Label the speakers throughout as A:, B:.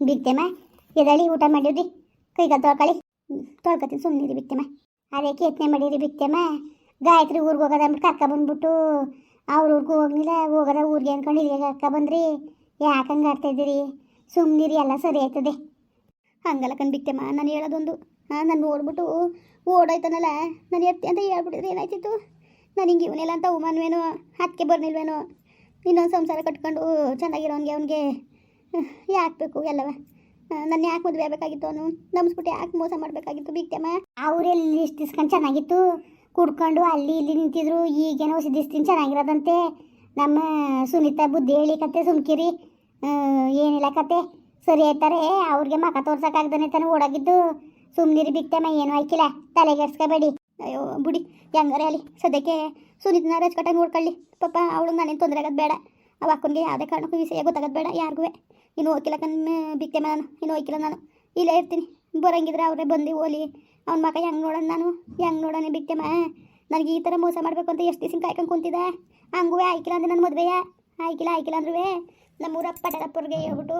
A: ಬಿಕ್ತೆಮ್ಮ ಎದಳಿ ಊಟ ಮಾಡಿರಿ ಕೈಗಾಲ್ ತೊಳ್ಕೊಳ್ಳಿ. ತೊಳ್ಕೊತೀನಿ ಸುಮ್ಮನಿರಿ ಬಿತ್ತೆಮ್ಮ ಅದೇ ಕೇತನೆ ಮಾಡಿರಿ ಬಿತ್ತೆಮ್ಮ ಗಾಯತ್ರಿ ಊರಿಗೆ ಹೋಗೋದ ಅಂದ್ಬಿಟ್ಟು ಕರ್ಕ ಬಂದ್ಬಿಟ್ಟು. ಅವ್ರ ಊರಿಗೆ ಹೋಗ್ಲಿಲ್ಲ ಹೋಗೋದ ಊರಿಗೆ ಅಂದ್ಕೊಂಡು ಇಲ್ಲಿಗೆ ಕರ್ಕ ಬಂದ್ರಿ. ಯಾಕೆ ಹಂಗೆ ಇದ್ದೀರಿ? ಸುಮ್ಮನಿರಿ ಎಲ್ಲ ಸರಿ ಆಯ್ತದೆ. ಹಂಗಲ್ಲ ಕಣ್ ಬಿತ್ತೆಮ್ಮ ನಾನು ಹೇಳೋದೊಂದು. ಹಾಂ, ನಾನು ನೋಡ್ಬಿಟ್ಟು ಓಡೋಯ್ತಾನಲ್ಲ, ನಾನು ಎತ್ತಿ ಅಂತ ಹೇಳ್ಬಿಟ್ಟಿದ್ರೆ ಏನಾಯ್ತಿತ್ತು? ನಾನು ಹಿಂಗೆ ಇವನಿಲ್ಲ ಅಂತ ಉಮಾನ್ವೇನೋ ಹತ್ತಿಗೆ ಬರ್ನಿಲ್ವೇನೋ? ಇನ್ನೊಂದು ಸಂಸಾರ ಕಟ್ಕೊಂಡು ಚೆನ್ನಾಗಿರೋನ್ಗೆ ಅವನಿಗೆ ಯಾಕೆ ಬೇಕು ಎಲ್ಲವ? ನನ್ನ ಯಾಕೆ ಮದುವೆ ಆಗಬೇಕಾಗಿತ್ತು ಅವನು? ನಮ್ಸ್ಬಿಟ್ಟು ಯಾಕೆ ಮೋಸ ಮಾಡಬೇಕಾಗಿತ್ತು ಬಿಕ್ತಮ್ಮ ಅವರೆಲ್ಲಿ ಇಷ್ಟು ದಿಸ್ಕೊಂಡು ಚೆನ್ನಾಗಿತ್ತು? ಕುಡ್ಕೊಂಡು ಅಲ್ಲಿ ಇಲ್ಲಿ ನಿಂತಿದ್ರು, ಈಗೇನೋ ಹೊಸ ದಿಸ್ತಿನ ಚೆನ್ನಾಗಿರೋದಂತೆ. ನಮ್ಮ ಸುನೀತಾ ಬುದ್ಧಿ ಹೇಳಿ ಕತೆ ಸುಮ್ಕಿರಿ ಏನಿಲ್ಲ ಕತೆ. ಸರಿ ಆಯ್ತಾರೆ, ಅವ್ರಿಗೆ ಮಕ ತೋರ್ಸಕ್ಕಾಗ್ದಾನೆ ತಾನೆ ಓಡಾಗಿದ್ದು. ಸುಮ್ನಿರಿ ಬಿಕ್ತಮ್ಮ ಏನು ಆಯ್ಕಿಲ್ಲ. ತಲೆಗೆಡ್ಸ್ಕೋಬೇಡಿ ಅಯ್ಯೋ, ಬುಡಿ, ಹೆಂಗಾರೆ ಅಲ್ಲಿ? ಸದ್ಯಕ್ಕೆ ಸುನೀತನ ರಚ್ಕಟ್ಟಾಗಿ ನೋಡ್ಕೊಳ್ಳಿ. ಪಾಪ ಅವಳು ನಾನೇನು ತೊಂದರೆ ಆಗೋದು ಬೇಡ. ಅವ ಅಕ್ಕನಿಗೆ ಯಾವುದೇ ಕಾರಣಕ್ಕೂ ವಿಷಯ ಗೊತ್ತಾಗೋದು ಬೇಡ ಯಾರಿಗೂ ಇನ್ನು ಹೋಗಿಲ್ಲ ಕಣ್ಣು ನಾನು ಇನ್ನು ಹೋಗಿಲ್ಲ ನಾನು. ಇಲ್ಲೇ ಇರ್ತೀನಿ. ಬರಂಗಿದ್ರೆ ಅವರೇ ಬಂದು ಹೋಲಿ ಅವ್ನ ಮಗ ಹೆಂಗೆ ನೋಡೋಣ ನಾನು? ಹೆಂಗೆ ನೋಡೋಣ ಬಿಕ್ತೇಮ ನನಗೆ ಈ ಥರ ಮೋಸ ಮಾಡಬೇಕು ಅಂತ ಎಷ್ಟು ದಿವಸ ಕಾಯ್ಕೊಂಡು ಕುಂತಿದ್ದೆ? ಹಂಗೂ ಆಯ್ಕಿಲ್ಲ ಅಂದ್ರೆ ನನ್ನ ಮದುವೆಯ? ಆಯ್ಕಿಲ್ಲ ಆಯ್ಕಿಲ್ಲ ಅಂದ್ರೂ ನಮ್ಮೂರ ಪಟೇಲಪ್ಪವ್ರಿಗೆ ಹೇಳ್ಬಿಟ್ಟು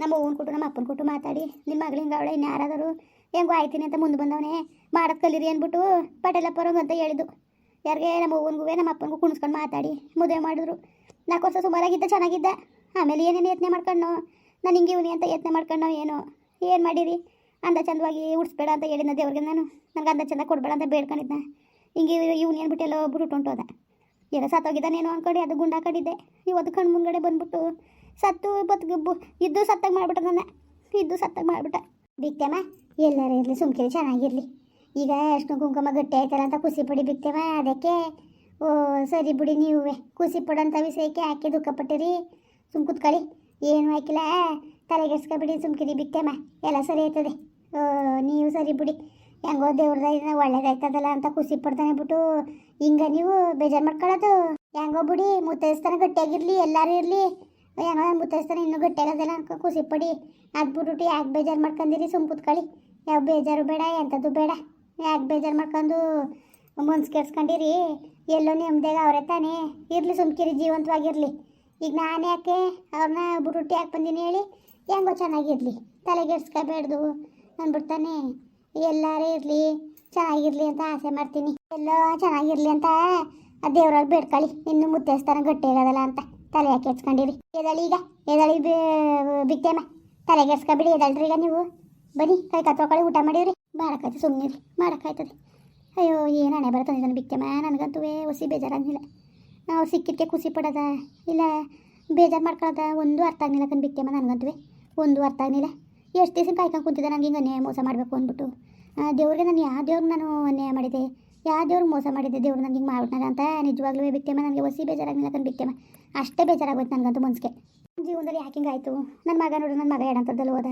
A: ನಮ್ಮ ಅವ್ವನ ಕೊಟ್ಟು, ನಮ್ಮ ಅಪ್ಪನ ಕೊಟ್ಟು ಮಾತಾಡಿ. ನಿಮ್ಮ ಮಗಳು ಹಿಂಗೆ ಅವಳೆ ಇನ್ನು ಯಾರಾದರೂ ಹೆಂಗೋ ಆಯ್ತೀನಿ ಅಂತ ಮುಂದೆ ಬಂದವನೇ. ಮಾಡೋದು ಕಲೀರಿ ಅಂದ್ಬಿಟ್ಟು ಪಟೇಲಪ್ಪವ್ರಿಗೆ ಅಂತ ಹೇಳಿದ್ದು. ಯಾರಿಗೆ? ನಮ್ಮ ಅವ್ವನಿಗೂ ನಮ್ಮ ಅಪ್ಪನಿಗೂ ಕುಣಿಸ್ಕೊಂಡು ಮಾತಾಡಿ. ಮದುವೆ ಮಾಡಿದ್ರು. ನಾಲ್ಕು ವರ್ಷ ಸುಮಾರಾಗಿದ್ದ ಚೆನ್ನಾಗಿದ್ದ. ಆಮೇಲೆ ಏನೇನು ಯತ್ನೆ ಮಾಡ್ಕೊಂಡು ನಾನು ಹಿಂಗೆ ಇವನಿ ಅಂತ ಯತ್ನೆ ಮಾಡ್ಕೊಂಡು ಏನು? ಏನು ಮಾಡಿರಿ ಅಂದ ಚಂದವಾಗಿ ಉಡ್ಸ್ಬೇಡ ಅಂತ ಹೇಳಿದ್ನ ದೇವ್ರಿಗೆ ನಾನು. ನನಗೆ ಅಂದ ಚಂದ ಕೊಡಬೇಡ ಅಂತ ಬೇಡ್ಕೊಂಡಿದ್ದೆ ಹಿಂಗೆ ಇವ್ನು ಏನು ಎಲ್ಲೋ ಬಿಟ್ಟು ಹೊಂಟೋದ ಏನೋ ಸತ್ತೋಗಿದ್ದಾನೇನೋ ಅಂದ್ಕೊಂಡು ಅದು ಗುಂಡ ಹಾಕೊಂಡಿದ್ದೆ ಇವತ್ತು ಕಣ್ಣು ಮುಂದ್ಗಡೆ ಬಂದ್ಬಿಟ್ಟು ಸತ್ತು ಬದುಕು ಬು- ಇದ್ದು ಸತ್ತಾಗ ಮಾಡ್ಬಿಟ್ಟ ನನ್ನ. ಇದ್ದು ಸತ್ತಾಗ ಮಾಡ್ಬಿಟ್ಟ. ಬಿಕ್ತೇಮ ಎಲ್ಲರೂ ಇರಲಿ ಸುಮ್ಕಿರಿ ಚೆನ್ನಾಗಿರಲಿ. ಈಗ ಅಷ್ಟು ಕುಂಕುಮ ಗಟ್ಟಿ ಆಯ್ತಲ್ಲ ಅಂತ ಖುಷಿ ಪಡಿ ಬಿಕ್ತೇವ ಅದಕ್ಕೆ, ಓ, ಸರಿ ಬಿಡಿ ನೀವೇ. ಖುಷಿ ಪಡೋಂಥ ವಿಷಯಕ್ಕೆ ಯಾಕೆ ದುಃಖ ಪಟ್ಟಿರಿ ಸುಮ್ ಕುತ್ಕೊಳ್ಳಿ. ಏನು ಹಾಕಿಲ್ಲ. ತಲೆಗೆಡ್ಸ್ಕೊಬಿಡಿ ಸುಮ್ಕಿರಿ ಬಿಟ್ಟೆಮ್ಮ ಎಲ್ಲ ಸರಿ ಆಯ್ತದೆ. ಓ, ನೀವು ಸರಿ ಬಿಡಿ. ಹೆಂಗೋ ದೇವ್ರದಾಯ್ತ ಒಳ್ಳೇದಾಯ್ತದಲ್ಲ ಅಂತ ಖುಷಿ ಪಡ್ತಾನೆ ಬಿಟ್ಟು ಹಿಂಗೆ ನೀವು ಬೇಜಾರು ಮಾಡ್ಕೊಳ್ಳೋದು. ಹೆಂಗೋ ಬಿಡಿ ಮುತ್ತೈಸ್ತಾನ ಗಟ್ಟಿಯಾಗಿರಲಿ ಎಲ್ಲರೂ ಇರಲಿ. ಹೆಂಗೋ ಮುತ್ತೈಸ್ತಾನ ಇನ್ನೂ ಗಟ್ಟಿಯಾಗೋದಿಲ್ಲ ಅಂತ ಖುಷಿ ಪಡಿ. ಅದು ಬಿಟ್ಬಿಟ್ಟು ಯಾಕೆ ಬೇಜಾರು ಮಾಡ್ಕೊಂಡಿರಿ ಸುಮ್ ಕುತ್ಕೊಳ್ಳಿ. ಯಾವ ಬೇಜಾರು ಬೇಡ ಎಂಥದ್ದು ಬೇಡ. ಯಾಕೆ ಬೇಜಾರು ಮಾಡ್ಕೊಂಡು ಮನ್ಸು ಕೆಡ್ಸ್ಕೊಂಡಿರಿ? ಎಲ್ಲೋ ನೆಮ್ಮದಿಯಾಗ ಅವರೇ ತಾನೇ. ಇರಲಿ ಸುಮ್ಕಿರಿ ಜೀವಂತವಾಗಿರಲಿ. ಈಗ ನಾನು ಯಾಕೆ ಅವ್ರನ್ನ ಬುರುಟಿ ಯಾಕೆ ಬಂದೀನಿ ಹೇಳಿ, ಹೆಂಗೋ ಚೆನ್ನಾಗಿರಲಿ. ತಲೆಗೆಡ್ಸ್ಕೋಬೇಡ್ದು ಅಂದ್ಬಿಡ್ತಾನೆ. ಎಲ್ಲಾರೇ ಇರಲಿ, ಚೆನ್ನಾಗಿರಲಿ ಅಂತ ಆಸೆ ಮಾಡ್ತೀನಿ. ಎಲ್ಲ ಚೆನ್ನಾಗಿರಲಿ ಅಂತ ಆ ದೇವ್ರಾಗಿ ಬೇಡ್ಕೊಳ್ಳಿ ಇನ್ನು ಮುತ್ತೇಸ್ತಾನ ಗಟ್ಟಿ ಇರೋದಲ್ಲ ಅಂತ ತಲೆ ಯಾಕೆ ಎಚ್ಕೊಂಡಿರಿ ಎದಳಿ ಈಗ, ಎದಳಿ ಬಿತ್ತೇಮ ತಲೆಗೆ ಎಡ್ಸ್ಕೊಬಿಡಿ ಎದಳ್ರಿ ಈಗ ನೀವು. ಬನ್ನಿ, ಕೈ ಕತ್ಕೊಳ್ಳಿ ಊಟ ಮಾಡಿವ್ರಿ. ಮಾಡೋಕ್ಕಾಯ್ತು ಸುಮ್ಮನೆ ಮಾಡೋಕ್ಕಾಯ್ತದೆ. ಅಯ್ಯೋ, ಏನು ಹಣೆ ಬರ್ತದೆ ಇದನ್ನು ಬಿತ್ತೇಮ ನನಗಂತೂ ಹೊಸಿ ಬೇಜಾರಾಗಿಲ್ಲ ನಾವು ಸಿಕ್ಕಿದ್ದಕ್ಕೆ ಖುಷಿ ಪಡೋದ? ಇಲ್ಲ ಬೇಜಾರು ಮಾಡ್ಕೊಳ್ಳೋದ ಒಂದು ಅರ್ಥ ಆಗಲಿಲ್ಲ ಕಣ್ ಬಿತ್ತೇಮ ನನಗಂತೂ ಒಂದು ಅರ್ಥ ಆಗಲಿಲ್ಲ. ಎಷ್ಟು ದಿವಸ ಕಾಯ್ಕೊಂಡು ಕುಂತಿದ್ದೆ ನನಗೆ ಹಿಂಗೆ ಅನ್ಯಾಯ ಮೋಸ ಮಾಡಬೇಕು ಅಂದ್ಬಿಟ್ಟು. ದೇವ್ರಿಗೆ ನಾನು ಯಾವ ದೇವ್ರಿಗೆ ನಾನು ಅನ್ಯಾಯ ಮಾಡಿದೆ? ಯಾವ ದೇವ್ರಿಗೆ ಮೋಸ ಮಾಡಿದ್ದೆ ದೇವ್ರು ನನಗೆ ಹಿಂಗೆ ಮಾಡ್ಬಿಟ್ಟಾಗ ಅಂತ ನಿಜವಾಗ್ಲೂ ಬಿತ್ತೇಮ ನನಗೆ ಹೊಸಿ ಬೇಜಾರಾಗಿಲ್ಲ ಕಣ್ ಬಿತ್ತೇಮ ಅಷ್ಟೇ ಬೇಜಾರಾಗೋಯ್ತು ನನಗಂತೂ ಮನ್ಸಿಗೆ. ಜೀವನದಲ್ಲಿ ಯಾಕೆ ಹಿಂಗಾಯ್ತು ನನ್ನ ಮಗ ನೋಡು ನನ್ನ ಮಗ ಹೇಳಂಥದ್ದಲ್ಲಿ ಹೋದ.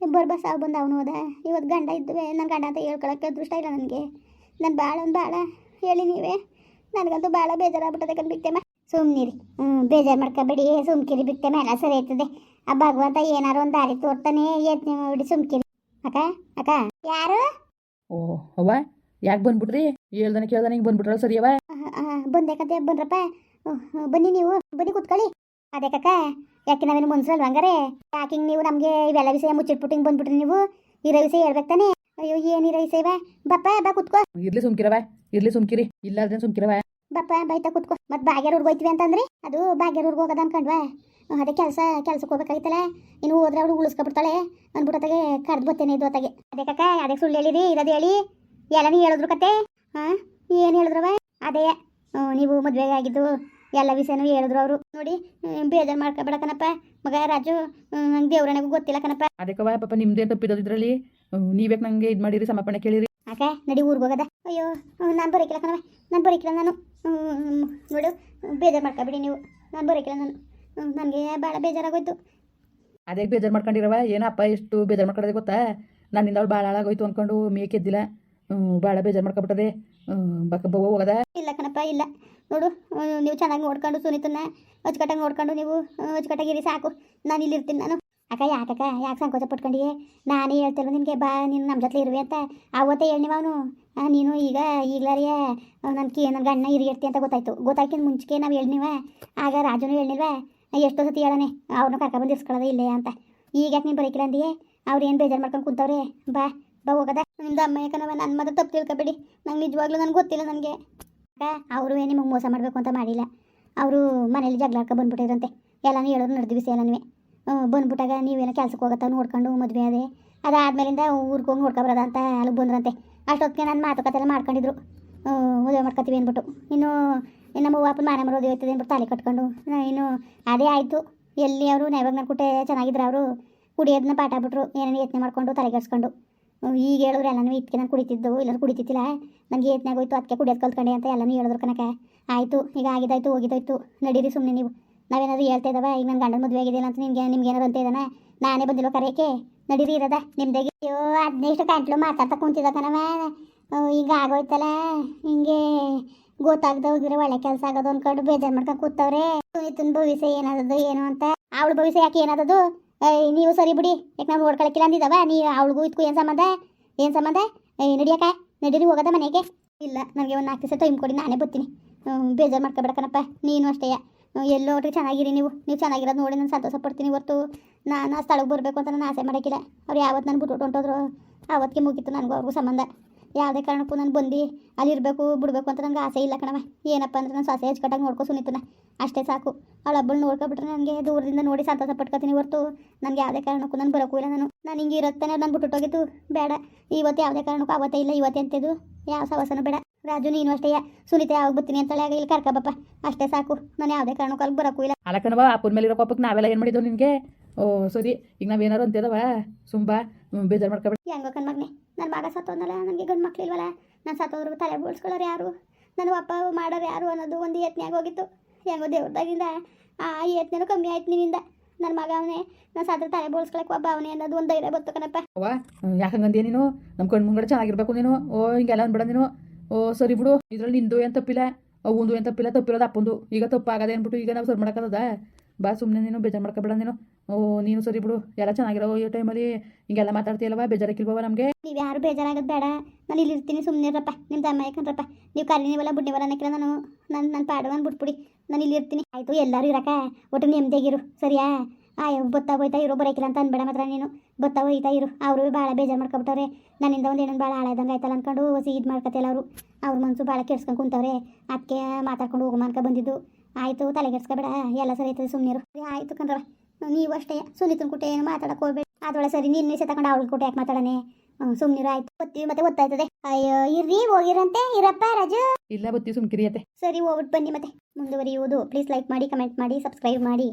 A: ಬರ್ಬ ಸಾವು ಬಂದು ಅವನು ಹೋದ. ಇವತ್ತು ಗಂಡ ಇದ್ದುವೆ. ನನ್ನ ಗಂಡ ಅಂತ ಹೇಳ್ಕೊಳಕ್ಕೆ ಅದೃಷ್ಟ ಇಲ್ಲ ನನಗೆ. ನನ್ನ ಭಾಳ ಒಂದು ಭಾಳ ಹೇಳಿ ನೀವೇ. ನನಗಂತೂ ಭಾಳ ಬೇಜಾರಾಗ್ಬಿಟ್ಟದೆ ಕಣ್ ಬಿತ್ತೇಮ ಸುಮ್ಮನಿರಿ ಹ್ಞೂ ಬೇಜಾರು ಮಾಡ್ಕೊಬೇಡಿ. ಸುಮ್ಕಿರಿ ಬಿತ್ತೇಮ ಎಲ್ಲ ಸರಿ ಆಯ್ತದೆ. ಆ ಭಗವಂತ ಏನಾರು ಒಂದು ದಾರಿ ತೋರ್ತಾನೆ ಯತ್ನ ಮಾಡಿ ಸುಮ್ಕಿರಿ. ಅಕ್ಕ ಅಕ್ಕ. ಯಾರು?
B: ಓ ಅವ್ವ ಯಾಕೆ ಬಂದ್ಬಿಟ್ರಿ? ಹೇಳ್ದಾನೆ ಕೇಳ್ದಾನೆ ಹಿಂಗೆ ಬಂದ್ಬಿಟ್ರಲ್ಲ ಸರಿ
A: ಅವ ಬಂದೆ ಕತೆ ಉಹ್, ಬನ್ನಿ ನೀವು ಬನ್ನಿ ಕೂತ್ಕೊಳ್ಳಿ. ಅದೇ ಕಕ್ಕ ಯಾಕೆ ನಾವೇನು ಮನ್ಸಲ್ವ ಹಂಗಾರೆ? ಯಾಕೆ ನೀವು ನಮಗೆ ಇವೆಲ್ಲ ವಿಷಯ ಮುಚ್ಚಿಟ್ಬಿಟ್ಟು ಹಿಂಗೆ ಬಂದ್ಬಿಟ್ರಿ ನೀವು? ಇರೋ ವಿಷಯ ಹೇಳ್ಬೇಕು ತಾನೆ. ಅಯ್ಯೋ ಏನಿರ ಈ ಸೇವೆ? ಬಪ್ಪ ಬಾ ಕುತ್ಕೋ.
B: ಇರ್ಲಿ ಸುಮ್ಕಿರವ ಇರ್ಲಿ ಸುಮ್ಕಿರಿ. ಇಲ್ಲಾರ್ದೇನು ಸುಮ್ಕಿರವ
A: ಬಪ್ಪ ಬೈತಾ ಕುತ್ಕೋ. ಮತ್ತೆ ಭಾಗ್ಯರೂರ್ಗೆ ಹೋಯ್ತೀವಿ ಅಂತಂದ್ರಿ? ಅದು ಭಾಗ್ಯರೂರ್ಗೆ ಹೋಗೋದ ಅನ್ಕೊಂಡ್ವಾ. ಅದೇ ಕೆಲಸ ಕೆಲ್ಸಕ್ಕೆ ಹೋಗ್ಬೇಕಾಯ್ತಲ್ಲ ಇನ್ನು ಹೋದ್ರೆ ಅವಳು ಉಳಿಸ್ಕೊಬಿಡ್ತಾಳೆ ಅಂದ್ಬಿಟ್ಟೊತ್ತಾಗೆ ಕರ್ದು ಬರ್ತೇನೆ ಇದು ಅತ್ತಾಗೆ. ಅದೇ ಕಕ್ಕ ಅದೇ ಸುಳ್ಳು ಹೇಳಿರಿ ಇರೋದು ಹೇಳಿ. ಎಲ್ಲ ನೀ ಹೇಳಿದ್ರು ಕತೆ? ಹಾಂ ಏನು ಹೇಳಿದ್ರವ ಅದೇ ನೀವು ಮದುವೆ ಆಗಿದ್ದು. ಎಲ್ಲ ವಿಷಯನೂ ಹೇಳಿದ್ರು ಅವರು. ನೋಡಿ ಬೇಜಾರು ಮಾಡ್ಕೊಬೇಡ ಕಣಪ್ಪ. ಮಗ ರಾಜು ನಂಗೆ ದೇವ್ರನಿಗೂ ಗೊತ್ತಿಲ್ಲ ಕಣಪ್ಪ.
B: ಅದಕ್ಕವ ಪಾಪ ನಿಮ್ದೇ ಇದರಲ್ಲಿ? ನೀವ್ಯಾಕೆ ನಂಗೆ ಇದು ಮಾಡಿರಿ ಸಮರ್ಪಣೆ ಕೇಳಿರಿ.
A: ಅಕ್ಕ ನಡಿ ಊರಿಗೆ ಹೋಗದ. ಅಯ್ಯೋ ನಾನು ಬರೋಕಿಲ್ಲ ಕಣವ ನಾನು ಬರೋಕಿಲ್ಲ ನಾನು. ನೋಡು ಬೇಜಾರು ಮಾಡ್ಕೊಬೇಡಿ ನೀವು. ನಾನು ಬರೋಕಿಲ್ಲ ನಾನು. ನನಗೆ ಭಾಳ ಬೇಜಾರಾಗೋಯ್ತು.
B: ಅದೇ ಬೇಜಾರು ಮಾಡ್ಕೊಂಡಿರವ? ಏನಪ್ಪ ಅಪ್ಪ ಎಷ್ಟು ಬೇಜಾರು ಮಾಡ್ಕೊಳ್ಳೋದೇ ಗೊತ್ತಾ? ನನ್ನಿಂದ ಅವಳು ಭಾಳ ಹಾಳಾಗೋಯ್ತು ಅಂದ್ಕೊಂಡು ಮೇಕೆದ್ದಿಲ್ಲ ಭಾಳ ಬೇಜಾರು ಮಾಡ್ಕೊಬಿಟ್ಟದೆ. ಬಕ್ಕ ಹೋಗದ?
A: ಇಲ್ಲ ಕಣಪ್ಪ ಇಲ್ಲ. ನೋಡು ನೀವು ಚೆನ್ನಾಗಿ ನೋಡ್ಕೊಂಡು ಸುನೀತನ್ನ ಅಚ್ಚುಕಟ್ಟಾಗಿ ನೋಡ್ಕೊಂಡು ನೀವು ಅಚ್ಚುಕಟ್ಟಾಗಿರಿ, ಸಾಕು. ನಾನು ಇಲ್ಲಿ ಇರ್ತೀನಿ ನಾನು. ಅಕ್ಕ ಯಾಕಕ್ಕ ಯಾಕೆ ಸಂಕೋಚ ಪಟ್ಕೊಂಡಿಯೇ? ನಾನೇ ಹೇಳ್ತಿರೋ ನಿನಗೆ ಬಾ, ನೀನು ನಮ್ಮ ಜೊತೆ ಇರುವೆ ಅಂತ. ಅವತ್ತೇ ಹೇಳಿ ಅವನು ನೀನು ಈಗ, ಈಗಲಾರಿಯ ನನ್ನ ಕಿ ನನ್ನ ಗಣ್ಣ ಹಿರಿಯರ್ತಿ ಅಂತ ಗೊತ್ತಾಯ್ತು. ಗೊತ್ತಾಕಿನ ಮುಂಚೆಗೆ ನಾವು ಹೇಳಿನಿವ ಆಗ ರಾಜನು ಹೇಳಿನಿವ ಎಷ್ಟೋ ಸತಿ ಹೇಳನೆ ಅವ್ರನ್ನ ಕರ್ಕೊಬಂದು ಇಸ್ಕೊಳ್ಳೋದೇ ಇಲ್ಲೇ ಅಂತ. ಈಗ ಯಾಕೆ ನೀನು ಬರೀಕಿಲ್ಲ ಅಂದಿಯೇ? ಅವ್ರು ಏನು ಬೇಜಾರು ಮಾಡ್ಕೊಂಡು ಕುಂತವ್ರೆ? ಬಾ ಬಾ ಹೋಗದ. ನಿಮ್ದು ಅಮ್ಮ ಯಾಕನವ ನನ್ನ ಮಾತ್ರ ತಪ್ಪು ತಿಳ್ಕೊಬೇಡಿ. ನಂಗೆ ನಿಜವಾಗ್ಲೂ ನನಗೆ ಗೊತ್ತಿಲ್ಲ ನನಗೆ. ಅವರು ನಿಮಗೆ ಮೋಸ ಮಾಡಬೇಕು ಅಂತ ಮಾಡಿಲ್ಲ. ಅವರು ಮನೇಲಿ ಜಗಳ ಬಂದ್ಬಿಟ್ಟಿರಂತೆ ಎಲ್ಲನೂ ಹೇಳೋರು ನಡೆದ್ವಿ ಎಲ್ಲನೂ ಬಂದ್ಬಿಟ್ಟಾಗ ನೀವೇನೋ ಕೆಲಸಕ್ಕೆ ಹೋಗತ್ತ ನೋಡ್ಕೊಂಡು ಮದುವೆ ಅದೇ ಅದಾದ್ಮೇಲಿಂದ ಊರ್ಗೆ ಹೋಗಿ ನೋಡ್ಕೊಬರೋದ ಅಂತ ಅಲ್ಲಿಗೆ ಬಂದ್ರಂತೆ. ಅಷ್ಟೊತ್ತಿಗೆ ನಾನು ಮಾತುಕತೆ ಎಲ್ಲ ಮಾಡ್ಕೊಂಡಿದ್ರು ಮದುವೆ ಮಾಡ್ಕೊತೀವಿ ಅಂದ್ಬಿಟ್ಟು. ಇನ್ನು ನಮ್ಮ ಅಪ್ಪನ ಮಾನ ಮರೋದು ಹೋಯ್ತದೆ ಅಂದ್ಬಿಟ್ಟು ತಾಲಿ ಕಟ್ಕೊಂಡು. ಇನ್ನು ಅದೇ ಆಯಿತು. ಎಲ್ಲಿ ಅವರು ನೈವಾಗ ನಾನು ಚೆನ್ನಾಗಿದ್ರು ಅವರು. ಕುಡಿಯೋದನ್ನ ಪಾಠ ಬಿಟ್ರು ಏನೇನು ಯತ್ನೆ ಮಾಡ್ಕೊಂಡು ತಲೆಗೆಡ್ಸ್ಕೊಂಡು ಈಗ ಹೇಳಿದ್ರೆ ಎಲ್ಲನೂ ಇದಕ್ಕೆ ನಾನು ಕುಡಿತಿದ್ದು ಇಲ್ಲಾಂದ್ರೆ ಕುಡಿತಿದ್ದಿಲ್ಲ. ನನಗೆ ಏತ್ನಾಗ ಹೋಯ್ತು ಅದಕ್ಕೆ ಕುಡಿಯೋದು ಕಲ್ತ್ಕೊಂಡೆ ಅಂತ ಎಲ್ಲನೂ ಹೇಳಿದ್ರು ಕನಕ ಆಯಿತು, ಈಗ ಆಗಿದಾಯ್ತು ಹೋಗಿದಾಯ್ತು ನಡೀರಿ ಸುಮ್ಮನೆ ನೀವು. ನಾವೇನಾದ್ರು ಹೇಳ್ತಾ ಇದ್ದಾವೆ ಈಗ ನನ್ನ ಗಂಡನ ಮದುವೆ ಆಗಿದೆಯಲ್ಲ ಅಂತ ನಿಮ್ಗೆ ನಿಮ್ಗೆ ಏನಾರು ಅಂತ ಇದ್ದಾನೆ ನಾನೇ ಬಂದಿಲ್ಲ ಕರೆಯಕ್ಕೆ? ನಡೀರಿ ಇರೋದ, ನಿಮ್ದಾಗಿ? ಅಯ್ಯೋ, ಹದಿನೈದು ಗಂಟ್ಲು ಮಾತಾಡ್ತಾ ಕುಂತಿದ್ದ ಕಣವ. ಈಗ ಆಗೋಯ್ತಲ್ಲ. ಹಿಂಗೆ ಗೊತ್ತಾಗ್ದ, ಹೋಗಿದ್ರೆ ಒಳ್ಳೆ ಕೆಲಸ ಆಗೋದು ಅನ್ಕೊಂಡು ಬೇಜಾರು ಮಾಡ್ಕೊಂಡು ಕೂತವ್ರೆ. ಭವಿಷ್ಯ ಏನಾದದು ಏನು ಅಂತ? ಅವಳ ಭವಿಷ್ಯ ಯಾಕೆ ಏನಾದದು ಏಯ್, ನೀವು ಸರಿ ಬಿಡಿ. ಯಾಕೆ ನಾವು ನೋಡ್ಕೊಳಕ್ಕಿಲ್ಲ ಅಂದಿದ್ದಾವ ನೀ ಅವಳಿಗೂ ಇದಕ್ಕೂ ಏನು ಸಂಬಂಧ? ಏನು ಸಂಬಂಧ? ಏಯ್, ನಡಿಯಕ್ಕ, ನಡೀರಿ, ಹೋಗದ ಮನೆಗೆ. ಇಲ್ಲ ನನಗೆ ಒಂದು ನಾಲ್ಕು ದಿವಸ ಟೈಮ್ ಕೊಡಿ, ನಾನೇ ಬರ್ತೀನಿ. ಬೇಜಾರು ಮಾಡ್ಕೊಬೇಡಕ್ಕನಪ್ಪ. ನೀನು ಅಷ್ಟೇ. ಎಲ್ಲೋ ನೋಡ್ರಿ, ಚೆನ್ನಾಗಿರಿ ನೀವು. ನೀವು ಚೆನ್ನಾಗಿರೋದು ನೋಡಿ ನಾನು ಸಂತೋಷ ಪಡ್ತೀನಿ ಹೊರ್ತು. ನಾನು ಆ ಸ್ಥಳಕ್ಕೆ ಬರಬೇಕು ಅಂತ ನಾನು ಆಸೆ ಮಾಡೋಕ್ಕಿಲ್ಲ. ಅವ್ರು ಯಾವತ್ತು ನಾನು ಬಿಟ್ಟು ಹೊಂಟೋದ್ರು ಆವತ್ತಿಗೆ ಮುಗೀತು ನನಗೂ ಅವ್ರಿಗೂ ಸಂಬಂಧ. ಯಾವುದೇ ಕಾರಣಕ್ಕೂ ನಾನು ಬಂದು ಅಲ್ಲಿ ಇರಬೇಕು ಬಿಡಬೇಕು ಅಂತ ನನಗೆ ಆಸೆ ಇಲ್ಲ ಕಣವ ಏನಪ್ಪ ಅಂದ್ರೆ ನಾನು ಸೊಸೆ ಹಚ್ಕಟ್ಟಾಗಿ ನೋಡ್ಕೊ ಸುನಿತನ. ಅಷ್ಟೇ ಸಾಕು. ಅವಳು ಹಬ್ಬಳು ನೋಡ್ಕೊಬಿಟ್ರೆ ನನಗೆ ದೂರದಿಂದ ನೋಡಿ ಸಂತಸ ಪಟ್ಕೊತೀನಿ ಹೊರ್ತು ನನಗೆ ಯಾವುದೇ ಕಾರಣಕ್ಕೂ ನಾನು ಬರೋಕ್ಕೂ ಇಲ್ಲ ನಾನು. ನಾನು ಹಿಂಗೆ ಇರುತ್ತಾನೆ ನಾನು ಬಿಟ್ಟುಟ್ಟೋಗಿತ್ತು ಬೇಡ. ಇವತ್ತು ಯಾವುದೇ ಕಾರಣಕ್ಕೂ ಅವತ್ತೇ ಇಲ್ಲ ಇವತ್ತೇ ಅಂತಿದ್ದು ಯಾವ ಸವಸನೂ ಬೇಡ. ರಾಜು ನೀನು ಅಷ್ಟೇ ಸುನೀತ ಯಾವಾಗ ಬರ್ತೀನಿ ಅಂತ ಆಗ ಇಲ್ಲಿ ಕರ್ಕಬಪ್ಪ ಅಷ್ಟೇ ಸಾಕು. ನಾನು ಯಾವುದೇ ಕಾರಣಕ್ಕೂ ಅಲ್ಲಿ ಬರೋಕ್ಕೂ ಇಲ್ಲ.
B: ಅಲಕನವ ಅಪ್ಪನ ಮೇಲೆ ಇರೋ ಕೋಪಕ್ಕೆ ನಾವೆಲ್ಲ ಏನು ಮಾಡಿದ್ದೆವು ನಿನಗೆ? ಓ ಸರಿ. ಈಗ ನಾವೇನಾರು ಅಂತೇದವ? ಸುಂಬ ಬೇಜಾರು ಮಾಡ್ಕೊಬೇಡ.
A: ಹೆಂಗೋ ಕಣ್ಮಗ್ನೆ. ನನ್ನ ಮಗ ಸತ್ತೋದ್ನಲ್ಲ ನನಗೆ ಗಂಡು ಮಕ್ಳಿಲ್ವಲ್ಲ ನಾನು ಸತ್ತೋದ್ರು ತಲೆ ಬೋಳ್ಸ್ಕೊಳ್ಳೋರು ಯಾರು? ನನ್ನ ಅಪ್ಪ ಮಾಡೋರು ಯಾರು ಅನ್ನೋದು ಒಂದು ಯತ್ನಾಗ ಹೋಗಿತ್ತು. ಹೆಂಗೋ ದೇವ್ರದಾಗಿಂದ, ಆ ಏತ್ನೇನು ಕಮ್ಮಿ ಆಯ್ತು ನಿನ್ನಿಂದ. ನನ್ನ ಮಗ ಅವನೇ, ನಾನು ಸಾಧ್ರ ತಲೆ ಬೋಳ್ಸ್ಕೊಳಕ್ಕೆ ಒಬ್ಬ ಅವನೇ ಅನ್ನೋದು ಒಂದು ಧೈರ್ಯ ಬರ್ತು ಕಣಪ್ಪ.
B: ಅವ್ವ ಯಾಕಂಗಂದ್ಯ ನೀನು? ನಮ್ಮ ಕಣ್ಣು ಮುಂಗಡೆ ಚೆನ್ನಾಗಿರ್ಬೇಕು ನೀನು. ಓ, ಹಿಂಗೆಲ್ಲ ಅನ್ಬೇಡ ನೀನು. ಓ, ಸರಿ ಬಿಡು. ಇದ್ರಲ್ಲಿ ನಿಂದು ಏನು ತಪ್ಪಿಲ್ಲ? ಅವಂದು ಏನು ತಪ್ಪಿಲ್ಲ, ತಪ್ಪಿರೋದು ಅಪ್ಪಂದು. ಈಗ ತಪ್ಪಾಗದೆ ಅಂದ್ಬಿಟ್ಟು ಈಗ ನಾವು ಸರಿ ಮಾಡೋಕ್ಕದ ಬಾ ಸುಮ್ಮನೆ ನೀನು, ಬೇಜಾರು ಮಾಡ್ಕೊಬೇಡ ನೀನು. ಓ, ನೀನು ಸರಿ ಬಿಡು. ಎಲ್ಲ ಚೆನ್ನಾಗಿರೋ ಈ ಟೈಮಲ್ಲಿ ಹಿಂಗೆಲ್ಲ ಮಾತಾಡ್ತೀಯಲ್ವ ಬೇಜಾರಕ್ಕಿಲ್ವ ನಮಗೆ?
A: ನೀವು ಯಾರು ಬೇಜಾರಾಗೋದು ಬೇಡ. ನಾನು ಇಲ್ಲಿ ಇರ್ತೀನಿ ಸುಮ್ಮನೆ ಇರಪ್ಪ. ನಿಮ್ಮ ತಮ್ಮ ಯಾಕಂದ್ರಪ್ಪ ನೀವು ಕರಿ ನೀವೆಲ್ಲ ಬುಡ್ಡಿವಲ್ಲ ಅನ್ನಕ್ಕಿಲ್ಲ ನಾನು. ನಾನು ನನ್ನ ಪಾಡವನ್ನು ನಾನು ಬಿಟ್ಬಿಡಿ. ನಾನು ಇಲ್ಲಿ ಇರ್ತೀನಿ. ಆಯಿತು, ಎಲ್ಲರೂ ಇರಕ್ಕ. ಒಟ್ಟು ನೆಮ್ಮದಿಯಾಗಿರು ಸರಿಯಾ? ಆಯ್ ಬತ್ತಾ ಹೋಯ್ತಾ ಇರೋ ಬರೋಕಿಲ್ಲ ಅಂತ ಅನ್ಬೇಡ ಮಾತ್ರ ನೀನು. ಬತ್ತಾ ಹೋಯ್ತಾ ಇರು. ಅವರು ಭಾಳ ಬೇಜಾರು ಮಾಡ್ಕೊಬಿಟ್ಟವ್ರೆ. ನನ್ನಿಂದ ಒಂದು ಏನೇನು ಭಾಳ ಹಾಳಾದಂಗೆ ಆಯ್ತಲ್ಲ ಅನ್ಕೊಂಡು ಹೊಸಿ ಇದು ಮಾಡ್ಕೊತಿಲ್ಲ ಅವರು. ಅವ್ರ ಮನಸ್ಸು ಭಾಳ ಕೆಡ್ಸ್ಕೊಂಡು ಕುಂತವ್ರೆ. ಅದಕ್ಕೆ ಮಾತಾಡ್ಕೊಂಡು ಹೋಗು ಬಂದಿದ್ದು. ಆಯಿತು ತಲೆ ಕೆಡ್ಸ್ಕೊಬೇಡ. ಎಲ್ಲ ಸರಿ ಆಯ್ತದೆ ಸುಮ್ಮನಿರು ಆಯಿತು ಕಣ್ರವ ನೀವು ಅಷ್ಟೇ. ಸುನೀತನ ಕುಟೆ ಏನು ಮಾತಾಡಕ್ಕೆ ಹೋಗ್ಬೇಡಿ. ಅದೊಳ ಸರಿ ನಿನ್ನ ನಿಸೆ ತಗೊಂಡು ಅವಳ ಕುಟೆ ಯಾಕೆ ಮಾತಾಡನೆ? ಸುಮ್ನಿರು ಆಯ್ತು. ಬತ್ತೀವಿ ಮತ್ತೆ ಗೊತ್ತಾಯ್ತದೆ ಅಯ್ಯೋ ಇರ್ರಿ ಹೋಗಿರಂತೆ. ಇರಪ್ಪ ರಾಜು.
B: ಇಲ್ಲ ಬತ್ತಿ ಸುಮ್ಕಿರಿಯತ್ತೆ
A: ಸರಿ ಹೋಗ್ಬಿಟ್ಟು ಬನ್ನಿ ಮತ್ತೆ. ಮುಂದುವರಿಯುವುದು. ಪ್ಲೀಸ್ ಲೈಕ್ ಮಾಡಿ ಕಮೆಂಟ್ ಮಾಡಿ ಸಬ್ಸ್ಕ್ರೈಬ್ ಮಾಡಿ.